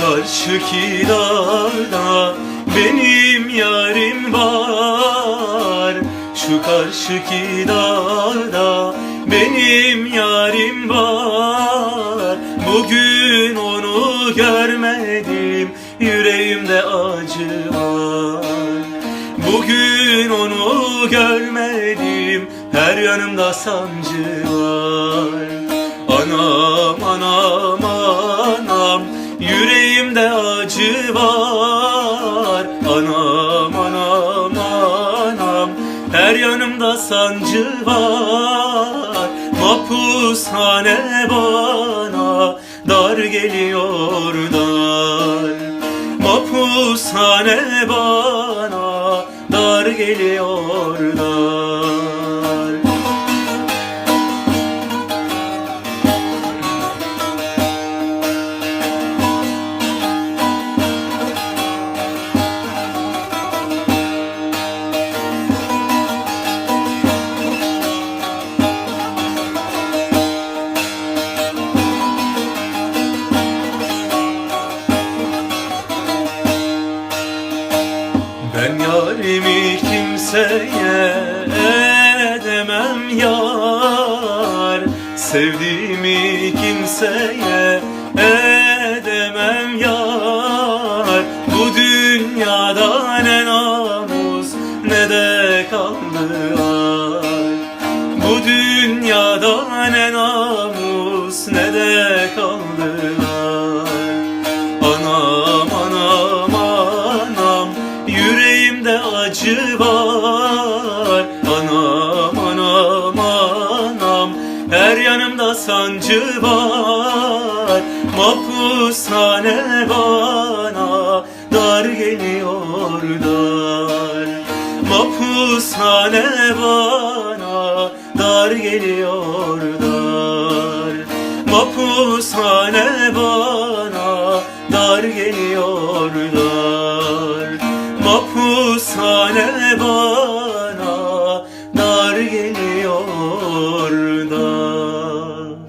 karşıki dağda benim yarim var. Şu karşıki dağda benim yarim var. Bugün onu görmedim yüreğimde acı var. Bugün onu görmedim her yanımda sancı var. Anam anam yüreğimde acı var. Anam anam anam. Her yanımda sancı var. Mapushane bana dar geliyor dar. Mapushane bana dar geliyor dar yarimi kimseye edemem yar. Sevdiğimi kimseye edemem yar. Bu dünyada ne namus ne de kanlı Bu dünyada ne namus ne de yüreğimde acı var. Anam anam anam her yanımda sancı var. Mapushane bana dar geliyor dar. Mapushane bana dar geliyor dar. Mapushane bana dar geliyor